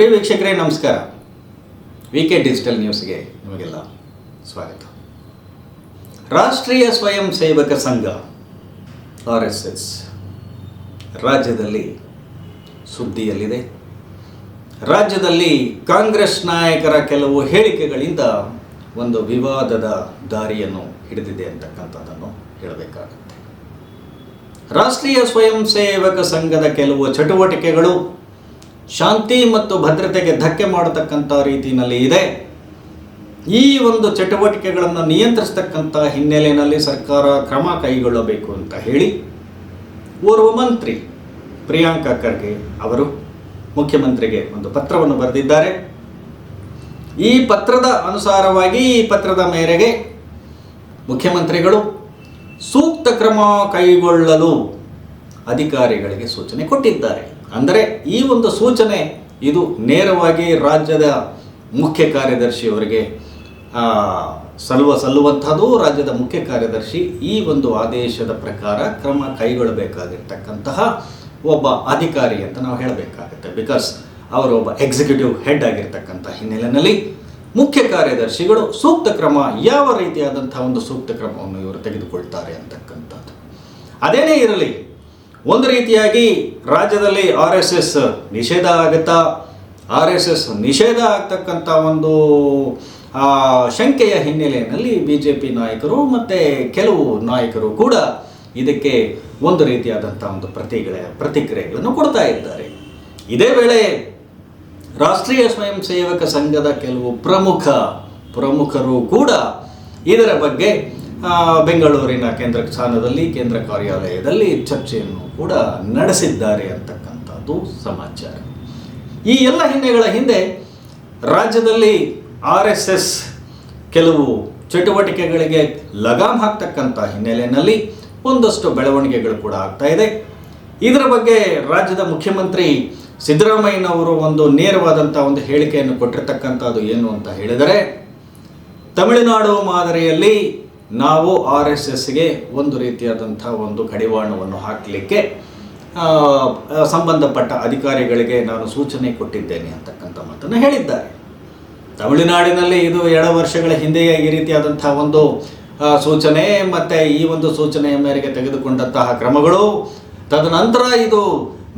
ಪ್ರಿಯ ವೀಕ್ಷಕರೇ, ನಮಸ್ಕಾರ. V K digital ನ್ಯೂಸ್ಗೆ ನಿಮಗೆಲ್ಲ ಸ್ವಾಗತ. ರಾಷ್ಟ್ರೀಯ ಸ್ವಯಂ ಸೇವಕ ಸಂಘ, ಆರ್ ಎಸ್ ಎಸ್, ರಾಜ್ಯದಲ್ಲಿ ಸುದ್ದಿಯಲ್ಲಿದೆ. ರಾಜ್ಯದಲ್ಲಿ ಕಾಂಗ್ರೆಸ್ ನಾಯಕರ ಕೆಲವು ಹೇಳಿಕೆಗಳಿಂದ ಒಂದು ವಿವಾದದ ದಾರಿಯನ್ನು ಹಿಡಿದಿದೆ ಅಂತಕ್ಕಂಥದ್ದನ್ನು ಹೇಳಬೇಕಾಗುತ್ತೆ. ರಾಷ್ಟ್ರೀಯ ಸ್ವಯಂ ಸೇವಕ ಸಂಘದ ಕೆಲವು ಚಟುವಟಿಕೆಗಳು ಶಾಂತಿ ಮತ್ತು ಭದ್ರತೆಗೆ ಧಕ್ಕೆ ಮಾಡತಕ್ಕಂಥ ರೀತಿಯಲ್ಲಿ ಇದೆ. ಈ ಒಂದು ಚಟುವಟಿಕೆಗಳನ್ನು ನಿಯಂತ್ರಿಸ್ತಕ್ಕಂಥ ಹಿನ್ನೆಲೆಯಲ್ಲಿ ಸರ್ಕಾರ ಕ್ರಮ ಕೈಗೊಳ್ಳಬೇಕು ಅಂತ ಹೇಳಿ, ಓರ್ವ ಮಂತ್ರಿ ಪ್ರಿಯಾಂಕಾ ಖರ್ಗೆ ಅವರು ಮುಖ್ಯಮಂತ್ರಿಗೆ ಒಂದು ಪತ್ರವನ್ನು ಬರೆದಿದ್ದಾರೆ. ಈ ಪತ್ರದ ಅನುಸಾರವಾಗಿ ಈ ಪತ್ರದ ಮೇರೆಗೆ ಮುಖ್ಯಮಂತ್ರಿಗಳು ಸೂಕ್ತ ಕ್ರಮ ಕೈಗೊಳ್ಳಲು ಅಧಿಕಾರಿಗಳಿಗೆ ಸೂಚನೆ ಕೊಟ್ಟಿದ್ದಾರೆ. ಅಂದರೆ ಈ ಒಂದು ಸೂಚನೆ ಇದು ನೇರವಾಗಿ ರಾಜ್ಯದ ಮುಖ್ಯ ಕಾರ್ಯದರ್ಶಿಯವರಿಗೆ ಸಲ್ಲುವ, ಸಲ್ಲುವಂಥದ್ದು ರಾಜ್ಯದ ಮುಖ್ಯ ಕಾರ್ಯದರ್ಶಿ ಈ ಒಂದು ಆದೇಶದ ಪ್ರಕಾರ ಕ್ರಮ ಕೈಗೊಳ್ಳಬೇಕಾಗಿರ್ತಕ್ಕಂತಹ ಒಬ್ಬ ಅಧಿಕಾರಿ ಅಂತ ನಾವು ಹೇಳಬೇಕಾಗುತ್ತೆ. ಬಿಕಾಸ್ ಅವರು ಒಬ್ಬ ಎಕ್ಸಿಕ್ಯೂಟಿವ್ ಹೆಡ್ ಆಗಿರ್ತಕ್ಕಂಥ ಹಿನ್ನೆಲೆಯಲ್ಲಿ ಮುಖ್ಯ ಕಾರ್ಯದರ್ಶಿಗಳು ಸೂಕ್ತ ಕ್ರಮ, ಯಾವ ರೀತಿಯಾದಂಥ ಒಂದು ಸೂಕ್ತ ಕ್ರಮವನ್ನು ಇವರು ತೆಗೆದುಕೊಳ್ತಾರೆ ಅಂತಕ್ಕಂಥದ್ದು. ಅದೇನೇ ಇರಲಿ ಒಂದು ರೀತಿಯಾಗಿ ರಾಜ್ಯದಲ್ಲಿ ಆರ್ ಎಸ್ ಎಸ್ ನಿಷೇಧ ಆಗುತ್ತಾ? ಆರ್ ಎಸ್ ಎಸ್ ನಿಷೇಧ ಆಗ್ತಕ್ಕಂಥ ಒಂದು ಶಂಕೆಯ ಹಿನ್ನೆಲೆಯಲ್ಲಿ ಬಿ ಜೆ ಪಿ ನಾಯಕರು ಮತ್ತು ಕೆಲವು ನಾಯಕರು ಕೂಡ ಇದಕ್ಕೆ ಒಂದು ರೀತಿಯಾದಂಥ ಒಂದು ಪ್ರತಿಗಳೇ, ಪ್ರತಿಕ್ರಿಯೆಗಳನ್ನು ಕೊಡ್ತಾ ಇದ್ದಾರೆ. ಇದೇ ವೇಳೆ ರಾಷ್ಟ್ರೀಯ ಸ್ವಯಂ ಸೇವಕ ಸಂಘದ ಕೆಲವು ಪ್ರಮುಖ, ಪ್ರಮುಖರು ಕೂಡ ಇದರ ಬಗ್ಗೆ ಬೆಂಗಳೂರಿನ ಕೇಂದ್ರ ಸ್ಥಾನದಲ್ಲಿ ಕೇಂದ್ರ ಕಾರ್ಯಾಲಯದಲ್ಲಿ ಚರ್ಚೆಯನ್ನು ಕೂಡ ನಡೆಸಿದ್ದಾರೆ ಅಂತಕ್ಕಂಥದ್ದು ಸಮಾಚಾರ. ಈ ಎಲ್ಲ ಹಿನ್ನೆಗಳ ಹಿಂದೆ ರಾಜ್ಯದಲ್ಲಿ ಆರ್ ಎಸ್ ಎಸ್ ಕೆಲವು ಚಟುವಟಿಕೆಗಳಿಗೆ ಲಗಾಮ್ ಹಾಕ್ತಕ್ಕಂಥ ಹಿನ್ನೆಲೆಯಲ್ಲಿ ಒಂದಷ್ಟು ಬೆಳವಣಿಗೆಗಳು ಕೂಡ ಆಗ್ತಾ ಇದೆ. ಇದರ ಬಗ್ಗೆ ರಾಜ್ಯದ ಮುಖ್ಯಮಂತ್ರಿ ಸಿದ್ದರಾಮಯ್ಯನವರು ಒಂದು ನೇರವಾದಂಥ ಒಂದು ಹೇಳಿಕೆಯನ್ನು ಕೊಟ್ಟಿರ್ತಕ್ಕಂಥದ್ದು ಏನು ಅಂತ ಹೇಳಿದರೆ, ತಮಿಳುನಾಡು ಮಾದರಿಯಲ್ಲಿ ನಾವು ಆರ್ ಎಸ್ ಎಸ್ಗೆ ಒಂದು ರೀತಿಯಾದಂಥ ಒಂದು ಕಡಿವಾಣವನ್ನು ಹಾಕಲಿಕ್ಕೆ ಸಂಬಂಧಪಟ್ಟ ಅಧಿಕಾರಿಗಳಿಗೆ ನಾನು ಸೂಚನೆ ಕೊಟ್ಟಿದ್ದೇನೆ ಅಂತಕ್ಕಂಥ ಮಾತನ್ನು ಹೇಳಿದ್ದಾರೆ. ತಮಿಳುನಾಡಿನಲ್ಲಿ ಇದು ಎರಡು ವರ್ಷಗಳ ಹಿಂದೆಯೇ ಈ ರೀತಿಯಾದಂಥ ಒಂದು ಸೂಚನೆ, ಮತ್ತು ಈ ಒಂದು ಸೂಚನೆಯ ಮೇರೆಗೆ ತೆಗೆದುಕೊಂಡಂತಹ ಕ್ರಮಗಳು. ತದನಂತರ ಇದು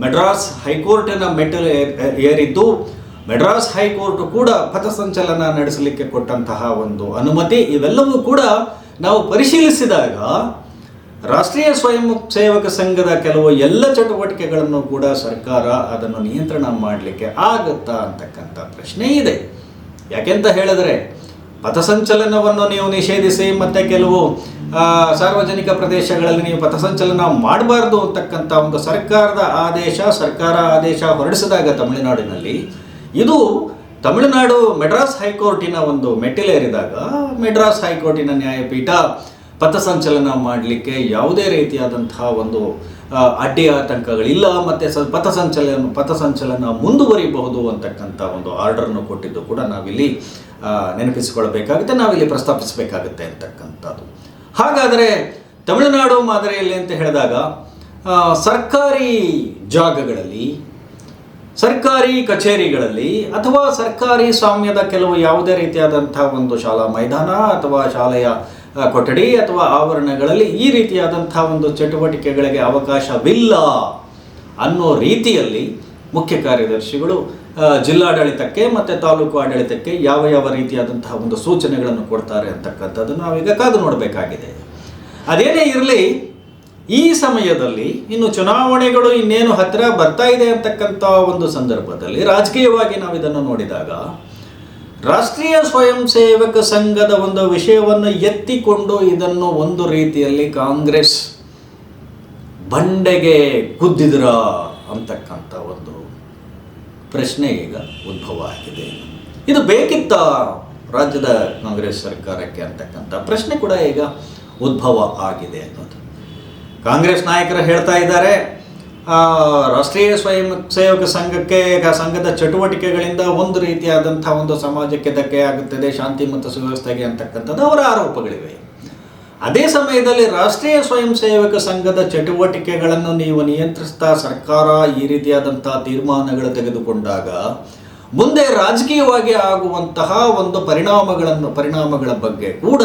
ಮೆಡ್ರಾಸ್ ಹೈಕೋರ್ಟಿನ ಮೆಟ್ಟಲು ಏರ್- ಏರಿದ್ದು ಮೆಡ್ರಾಸ್ ಹೈಕೋರ್ಟ್ ಕೂಡ ಪಥಸಂಚಲನ ನಡೆಸಲಿಕ್ಕೆ ಕೊಟ್ಟಂತಹ ಒಂದು ಅನುಮತಿ. ಇವೆಲ್ಲವೂ ಕೂಡ ನಾವು ಪರಿಶೀಲಿಸಿದಾಗ ರಾಷ್ಟ್ರೀಯ ಸ್ವಯಂ ಸೇವಕ ಸಂಘದ ಕೆಲವು ಎಲ್ಲ ಚಟುವಟಿಕೆಗಳನ್ನು ಕೂಡ ಸರ್ಕಾರ ಅದನ್ನು ನಿಯಂತ್ರಣ ಮಾಡಲಿಕ್ಕೆ ಆಗುತ್ತಾ ಅಂತಕ್ಕಂಥ ಪ್ರಶ್ನೆ ಇದೆ. ಯಾಕೆಂತ ಹೇಳಿದರೆ, ಪಥಸಂಚಲನವನ್ನು ನೀವು ನಿಷೇಧಿಸಿ ಮತ್ತು ಕೆಲವು ಸಾರ್ವಜನಿಕ ಪ್ರದೇಶಗಳಲ್ಲಿ ನೀವು ಪಥಸಂಚಲನ ಮಾಡಬಾರ್ದು ಅಂತಕ್ಕಂಥ ಒಂದು ಸರ್ಕಾರದ ಆದೇಶ, ಸರ್ಕಾರ ಆದೇಶ ಹೊರಡಿಸಿದಾಗ ತಮಿಳುನಾಡಿನಲ್ಲಿ, ಇದು ತಮಿಳುನಾಡು ಮೆಡ್ರಾಸ್ ಹೈಕೋರ್ಟಿನ ಒಂದು ಮೆಟ್ಟಿಲೇರಿದಾಗ ಮೆಡ್ರಾಸ್ ಹೈಕೋರ್ಟಿನ ನ್ಯಾಯಪೀಠ ಪಥಸಂಚಲನ ಮಾಡಲಿಕ್ಕೆ ಯಾವುದೇ ರೀತಿಯಾದಂತಹ ಒಂದು ಅಡ್ಡಿ ಆತಂಕಗಳಿಲ್ಲ, ಮತ್ತು ಸ ಪಥಸಂಚಲನ ಪಥಸಂಚಲನ ಮುಂದುವರಿಬಹುದು ಅಂತಕ್ಕಂಥ ಒಂದು ಆರ್ಡರನ್ನು ಕೊಟ್ಟಿದ್ದು ಕೂಡ ನಾವಿಲ್ಲಿ ನೆನಪಿಸಿಕೊಳ್ಳಬೇಕಾಗುತ್ತೆ, ನಾವಿಲ್ಲಿ ಪ್ರಸ್ತಾಪಿಸಬೇಕಾಗುತ್ತೆ ಅಂತಕ್ಕಂಥದ್ದು. ಹಾಗಾದರೆ ತಮಿಳುನಾಡು ಮಾದರಿಯಲ್ಲಿ ಅಂತ ಹೇಳಿದಾಗ ಸರ್ಕಾರಿ ಜಾಗಗಳಲ್ಲಿ ಸರ್ಕಾರಿ ಕಚೇರಿಗಳಲ್ಲಿ ಅಥವಾ ಸರ್ಕಾರಿ ಸ್ವಾಮ್ಯದ ಕೆಲವು ಯಾವುದೇ ರೀತಿಯಾದಂಥ ಒಂದು ಶಾಲಾ ಮೈದಾನ ಅಥವಾ ಶಾಲೆಯ ಕೊಠಡಿ ಅಥವಾ ಆವರಣಗಳಲ್ಲಿ ಈ ರೀತಿಯಾದಂಥ ಒಂದು ಚಟುವಟಿಕೆಗಳಿಗೆ ಅವಕಾಶವಿಲ್ಲ ಅನ್ನೋ ರೀತಿಯಲ್ಲಿ ಮುಖ್ಯ ಕಾರ್ಯದರ್ಶಿಗಳು ಜಿಲ್ಲಾಡಳಿತಕ್ಕೆ ಮತ್ತು ತಾಲೂಕು ಆಡಳಿತಕ್ಕೆ ಯಾವ ಯಾವ ರೀತಿಯಾದಂತಹ ಒಂದು ಸೂಚನೆಗಳನ್ನು ಕೊಡ್ತಾರೆ ಅಂತಕ್ಕಂಥದ್ದು ನಾವೀಗ ಕಾದು ನೋಡಬೇಕಾಗಿದೆ. ಅದೇನೇ ಇರಲಿ ಈ ಸಮಯದಲ್ಲಿ ಇನ್ನು ಚುನಾವಣೆಗಳು ಇನ್ನೇನು ಹತ್ತಿರ ಬರ್ತಾ ಇದೆ ಅಂತಕ್ಕಂಥ ಒಂದು ಸಂದರ್ಭದಲ್ಲಿ ರಾಜಕೀಯವಾಗಿ ನಾವು ಇದನ್ನು ನೋಡಿದಾಗ ರಾಷ್ಟ್ರೀಯ ಸ್ವಯಂ ಸೇವಕ ಸಂಘದ ಒಂದು ವಿಷಯವನ್ನು ಎತ್ತಿಕೊಂಡು ಇದನ್ನು ಒಂದು ರೀತಿಯಲ್ಲಿ ಕಾಂಗ್ರೆಸ್ ಬಂಡೆಗೆ ಕುದ್ದಿದ್ರ ಅಂತಕ್ಕಂಥ ಒಂದು ಪ್ರಶ್ನೆ ಈಗ ಉದ್ಭವ ಆಗಿದೆ. ಇದು ಬೇಕಿತ್ತ ರಾಜ್ಯದ ಕಾಂಗ್ರೆಸ್ ಸರ್ಕಾರಕ್ಕೆ ಅಂತಕ್ಕಂಥ ಪ್ರಶ್ನೆ ಕೂಡ ಈಗ ಉದ್ಭವ ಆಗಿದೆ ಅನ್ನೋದು. ಕಾಂಗ್ರೆಸ್ ನಾಯಕರು ಹೇಳ್ತಾ ಇದ್ದಾರೆ ರಾಷ್ಟ್ರೀಯ ಸ್ವಯಂ ಸೇವಕ ಸಂಘಕ್ಕೆ ಸಂಘದ ಚಟುವಟಿಕೆಗಳಿಂದ ಒಂದು ರೀತಿಯಾದಂಥ ಒಂದು ಸಮಾಜಕ್ಕೆ ಧಕ್ಕೆ ಆಗುತ್ತದೆ, ಶಾಂತಿ ಮತ್ತು ಸುವ್ಯವಸ್ಥೆಗೆ ಅಂತಕ್ಕಂಥದ್ದು ಅವರ ಆರೋಪಗಳಿವೆ. ಅದೇ ಸಮಯದಲ್ಲಿ ರಾಷ್ಟ್ರೀಯ ಸ್ವಯಂ ಸೇವಕ ಸಂಘದ ಚಟುವಟಿಕೆಗಳನ್ನು ನೀವು ನಿಯಂತ್ರಿಸ್ತಾ ಸರ್ಕಾರ ಈ ರೀತಿಯಾದಂಥ ತೀರ್ಮಾನಗಳು ತೆಗೆದುಕೊಂಡಾಗ, ಮುಂದೆ ರಾಜಕೀಯವಾಗಿ ಆಗುವಂತಹ ಒಂದು ಪರಿಣಾಮಗಳನ್ನು, ಪರಿಣಾಮಗಳ ಬಗ್ಗೆ ಕೂಡ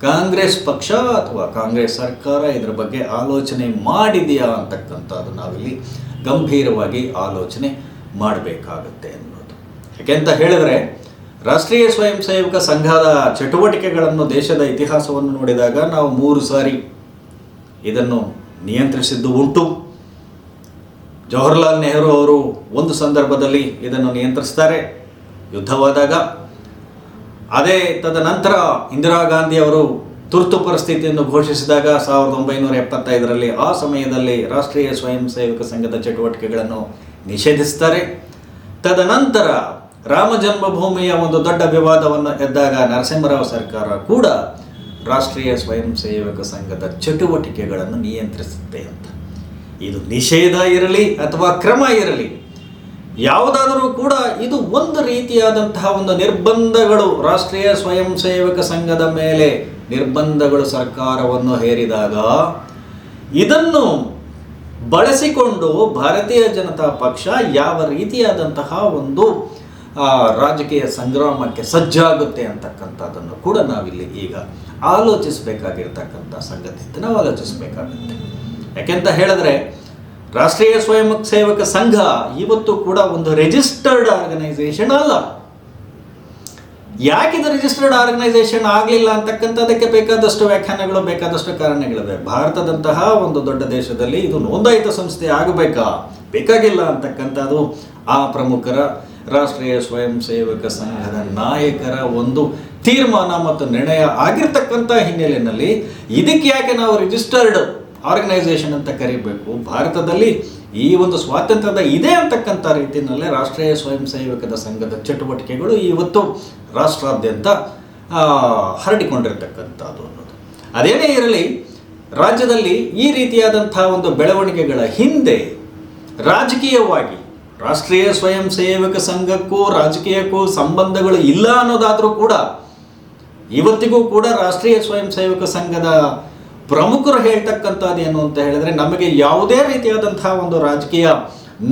ಕಾಂಗ್ರೆಸ್ ಪಕ್ಷ ಅಥವಾ ಕಾಂಗ್ರೆಸ್ ಸರ್ಕಾರ ಇದರ ಬಗ್ಗೆ ಆಲೋಚನೆ ಮಾಡಿದೆಯಾ ಅಂತಕ್ಕಂಥದ್ದು ನಾವಿಲ್ಲಿ ಗಂಭೀರವಾಗಿ ಆಲೋಚನೆ ಮಾಡಬೇಕಾಗುತ್ತೆ ಅನ್ನೋದು. ಯಾಕೆಂತ ಹೇಳಿದ್ರೆ, ರಾಷ್ಟ್ರೀಯ ಸ್ವಯಂ ಸೇವಕ ಸಂಘದ ಚಟುವಟಿಕೆಗಳನ್ನು ದೇಶದ ಇತಿಹಾಸವನ್ನು ನೋಡಿದಾಗ ನಾವು ಮೂರು ಸಾರಿ ಇದನ್ನು ನಿಯಂತ್ರಿಸಿದ್ದು ಉಂಟು. ಜವಾಹರ್ಲಾಲ್ ನೆಹರು ಅವರು ಒಂದು ಸಂದರ್ಭದಲ್ಲಿ ಇದನ್ನು ನಿಯಂತ್ರಿಸ್ತಾರೆ. ಯುದ್ಧವಾದಾಗ ಅದೇ ತದನಂತರ ಇಂದಿರಾ ಗಾಂಧಿ ಅವರು ತುರ್ತು ಪರಿಸ್ಥಿತಿಯನ್ನು ಘೋಷಿಸಿದಾಗ ಸಾವಿರದ ಒಂಬೈನೂರ ಎಪ್ಪತ್ತೈದರಲ್ಲಿ ಆ ಸಮಯದಲ್ಲಿ ರಾಷ್ಟ್ರೀಯ ಸ್ವಯಂ ಸೇವಕ ಸಂಘದ ಚಟುವಟಿಕೆಗಳನ್ನು ನಿಷೇಧಿಸ್ತಾರೆ ತದನಂತರ ರಾಮ ಜನ್ಮಭೂಮಿಯ ಒಂದು ದೊಡ್ಡ ವಿವಾದವನ್ನು ಎದ್ದಾಗ ನರಸಿಂಹರಾವ್ ಸರ್ಕಾರ ಕೂಡ ರಾಷ್ಟ್ರೀಯ ಸ್ವಯಂ ಸೇವಕ ಸಂಘದ ಚಟುವಟಿಕೆಗಳನ್ನು ನಿಯಂತ್ರಿಸುತ್ತೆ ಅಂತ. ಇದು ನಿಷೇಧ ಇರಲಿ ಅಥವಾ ಕ್ರಮ ಇರಲಿ ಯಾವುದಾದರೂ ಕೂಡ ಇದು ಒಂದು ರೀತಿಯಾದಂತಹ ಒಂದು ನಿರ್ಬಂಧಗಳು ರಾಷ್ಟ್ರೀಯ ಸ್ವಯಂ ಸೇವಕ ಸಂಘದ ಮೇಲೆ ನಿರ್ಬಂಧಗಳು ಸರ್ಕಾರವನ್ನು ಹೇರಿದಾಗ ಇದನ್ನು ಬಳಸಿಕೊಂಡು ಭಾರತೀಯ ಜನತಾ ಪಕ್ಷ ಯಾವ ರೀತಿಯಾದಂತಹ ಒಂದು ರಾಜಕೀಯ ಸಂಗ್ರಾಮಕ್ಕೆ ಸಜ್ಜಾಗುತ್ತೆ ಅಂತಕ್ಕಂಥದ್ದನ್ನು ಕೂಡ ನಾವಿಲ್ಲಿ ಈಗ ಆಲೋಚಿಸಬೇಕಾಗಿರ್ತಕ್ಕಂಥ ಸಂಗತಿ ನಾವು ಆಲೋಚಿಸಬೇಕಾಗುತ್ತೆ. ಯಾಕೆಂತ ಹೇಳಿದ್ರೆ ರಾಷ್ಟ್ರೀಯ ಸ್ವಯಂ ಸೇವಕ ಸಂಘ ಇವತ್ತು ಕೂಡ ಒಂದು ರಿಜಿಸ್ಟರ್ಡ್ ಆರ್ಗನೈಸೇಷನ್ ಅಲ್ಲ. ಯಾಕಿದು ರಿಜಿಸ್ಟರ್ಡ್ ಆರ್ಗನೈಸೇಷನ್ ಆಗಲಿಲ್ಲ ಅಂತಕ್ಕಂಥದ್ದಕ್ಕೆ ಬೇಕಾದಷ್ಟು ವ್ಯಾಖ್ಯಾನಗಳು, ಬೇಕಾದಷ್ಟು ಕಾರಣಗಳಿವೆ. ಭಾರತದಂತಹ ಒಂದು ದೊಡ್ಡ ದೇಶದಲ್ಲಿ ಇದು ನೋಂದಾಯಿತ ಸಂಸ್ಥೆ ಆಗಬೇಕಾ? ಬೇಕಾಗಿಲ್ಲ ಅಂತಕ್ಕಂಥದ್ದು ಆ ಪ್ರಮುಖರ ರಾಷ್ಟ್ರೀಯ ಸ್ವಯಂ ಸೇವಕ ಸಂಘದ ನಾಯಕರ ಒಂದು ತೀರ್ಮಾನ ಮತ್ತು ನಿರ್ಣಯ ಆಗಿರ್ತಕ್ಕಂಥ ಹಿನ್ನೆಲೆಯಲ್ಲಿ ಇದಕ್ಕೆ ಯಾಕೆ ನಾವು ರಿಜಿಸ್ಟರ್ಡ್ ಆರ್ಗನೈಸೇಷನ್ ಅಂತ ಕರಿಬೇಕು. ಭಾರತದಲ್ಲಿ ಈ ಒಂದು ಸ್ವಾತಂತ್ರ್ಯದ ಇದೆ ಅಂತಕ್ಕಂಥ ರೀತಿಯಲ್ಲೇ ರಾಷ್ಟ್ರೀಯ ಸ್ವಯಂ ಸೇವಕದ ಸಂಘದ ಚಟುವಟಿಕೆಗಳು ಇವತ್ತು ರಾಷ್ಟ್ರಾದ್ಯಂತ ಹರಡಿಕೊಂಡಿರ್ತಕ್ಕಂಥದ್ದು ಅನ್ನೋದು. ಅದೇನೇ ಇರಲಿ, ರಾಜ್ಯದಲ್ಲಿ ಈ ರೀತಿಯಾದಂಥ ಒಂದು ಬೆಳವಣಿಗೆಗಳ ಹಿಂದೆ ರಾಜಕೀಯವಾಗಿ ರಾಷ್ಟ್ರೀಯ ಸ್ವಯಂ ಸೇವಕ ಸಂಘಕ್ಕೂ ರಾಜಕೀಯಕ್ಕೂ ಸಂಬಂಧಗಳು ಇಲ್ಲ ಅನ್ನೋದಾದರೂ ಕೂಡ ಇವತ್ತಿಗೂ ಕೂಡ ರಾಷ್ಟ್ರೀಯ ಸ್ವಯಂ ಸೇವಕ ಸಂಘದ ಪ್ರಮುಖರು ಹೇಳ್ತಕ್ಕಂಥದ್ದು ಏನು ಅಂತ ಹೇಳಿದ್ರೆ ನಮಗೆ ಯಾವುದೇ ರೀತಿಯಾದಂತಹ ಒಂದು ರಾಜಕೀಯ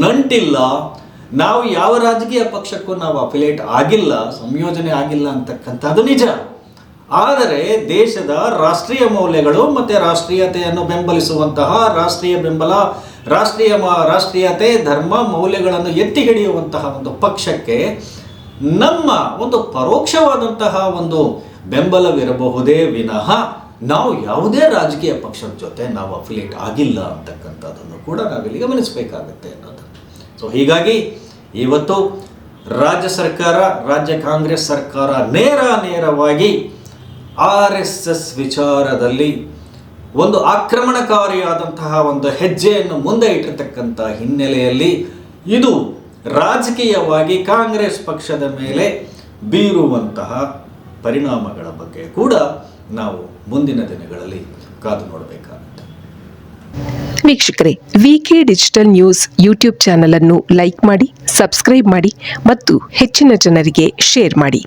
ನಂಟಿಲ್ಲ. ನಾವು ಯಾವ ರಾಜಕೀಯ ಪಕ್ಷಕ್ಕೂ ನಾವು ಅಫಿಲೇಟ್ ಆಗಿಲ್ಲ, ಸಂಯೋಜನೆ ಆಗಿಲ್ಲ ಅಂತಕ್ಕಂಥದ್ದು ನಿಜ. ಆದರೆ ದೇಶದ ರಾಷ್ಟ್ರೀಯ ಮೌಲ್ಯಗಳು ಮತ್ತು ರಾಷ್ಟ್ರೀಯತೆಯನ್ನು ಬೆಂಬಲಿಸುವಂತಹ ರಾಷ್ಟ್ರೀಯ ಬೆಂಬಲ, ರಾಷ್ಟ್ರೀಯ ರಾಷ್ಟ್ರೀಯತೆ, ಧರ್ಮ ಮೌಲ್ಯಗಳನ್ನು ಎತ್ತಿ ಹಿಡಿಯುವಂತಹ ಒಂದು ಪಕ್ಷಕ್ಕೆ ನಮ್ಮ ಒಂದು ಪರೋಕ್ಷವಾದಂತಹ ಒಂದು ಬೆಂಬಲವಿರಬಹುದೇ ವಿನಃ. ನಾವು ಯಾವುದೇ ರಾಜಕೀಯ ಪಕ್ಷದ ಜೊತೆ ನಾವು ಅಫಿಲಿಯೇಟ್ ಆಗಿಲ್ಲ ಅಂತಕ್ಕಂಥದ್ದನ್ನು ಕೂಡ ನಾವಿಲ್ಲಿ ಗಮನಿಸಬೇಕಾಗುತ್ತೆ ಅನ್ನೋದು. ಸೊ ಹೀಗಾಗಿ ಇವತ್ತು ರಾಜ್ಯ ಸರ್ಕಾರ, ರಾಜ್ಯ ಕಾಂಗ್ರೆಸ್ ಸರ್ಕಾರ ನೇರ ನೇರವಾಗಿ ಆರ್ ಎಸ್ ಎಸ್ ವಿಚಾರದಲ್ಲಿ ಒಂದು ಆಕ್ರಮಣಕಾರಿಯಾದಂತಹ ಒಂದು ಹೆಜ್ಜೆಯನ್ನು ಮುಂದೆ ಇಟ್ಟಿರ್ತಕ್ಕಂಥ ಹಿನ್ನೆಲೆಯಲ್ಲಿ ಇದು ರಾಜಕೀಯವಾಗಿ ಕಾಂಗ್ರೆಸ್ ಪಕ್ಷದ ಮೇಲೆ ಬೀರುವಂತಹ ಪರಿಣಾಮಗಳ ಬಗ್ಗೆ ಕೂಡ ನಾವು ಮುಂದಿನ ದಿನಗಳಲ್ಲಿ ಕಾದು ನೋಡಬೇಕಾಗುತ್ತೆ. ವೀಕ್ಷಕರೇ V K digital news YouTube channel ಅನ್ನು ಲೈಕ್ ಮಾಡಿ ಸಬ್ಸ್ಕ್ರೈಬ್ ಮಾಡಿ ಮತ್ತು ಹೆಚ್ಚಿನ ಜನರಿಗೆ ಶೇರ್ ಮಾಡಿ.